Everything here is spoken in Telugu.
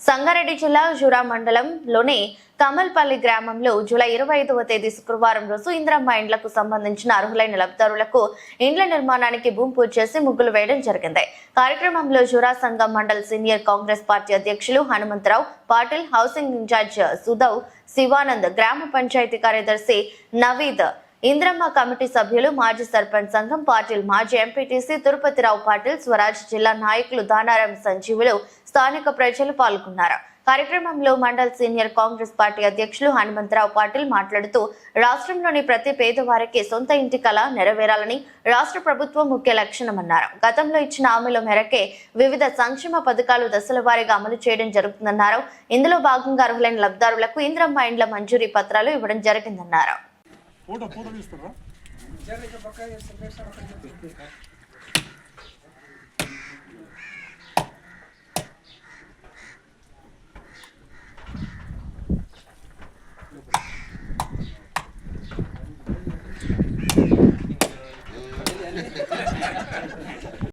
సంగారెడ్డి జిల్లా జురా మండలంలోని కమల్పల్లి గ్రామంలో జూలై ఇరవై ఐదవ తేదీ శుక్రవారం రోజు ఇందిరమ్మ ఇండ్లకు సంబంధించిన అర్హులైన లబ్ధిదారులకు ఇండ్ల నిర్మాణానికి భూమి పూజ చేసి ముగ్గులు వేయడం జరిగింది. కార్యక్రమంలో జురా సంఘం మండల్ సీనియర్ కాంగ్రెస్ పార్టీ అధ్యక్షులు హనుమంతరావు పాటిల్ హౌసింగ్ ఇన్ఛార్జ్ సుధవ్ శివానంద్ గ్రామ పంచాయతీ కార్యదర్శి నవీద్ ఇంద్రమ్మ కమిటీ సభ్యులు మాజీ సర్పంచ్ సంఘం పాటిల్ మాజీ ఎంపీటీసీ తిరుపతిరావు పాటిల్ స్వరాజ్ జిల్లా నాయకులు దానారాం సంజీవులు స్థానిక ప్రజలు పాల్గొన్నారు. కార్యక్రమంలో మండల్ సీనియర్ కాంగ్రెస్ పార్టీ అధ్యక్షులు హనుమంతరావు పాటిల్ మాట్లాడుతూ రాష్ట్రంలోని ప్రతి పేదవారికి సొంత ఇంటి కళ నెరవేరాలని రాష్ట్ర ప్రభుత్వం ముఖ్య లక్షణమన్నారు గతంలో ఇచ్చిన హామీల మేరకే వివిధ సంక్షేమ పథకాలు దశల వారీగా అమలు చేయడం జరుగుతుందన్నారు. ఇందులో భాగంగా అర్హులైన లబ్ధారులకు ఇంద్రమ్మ ఇండ్ల మంజూరీ పత్రాలు ఇవ్వడం జరిగిందన్నారు. ఫోటో ఫోటో తీస్తారా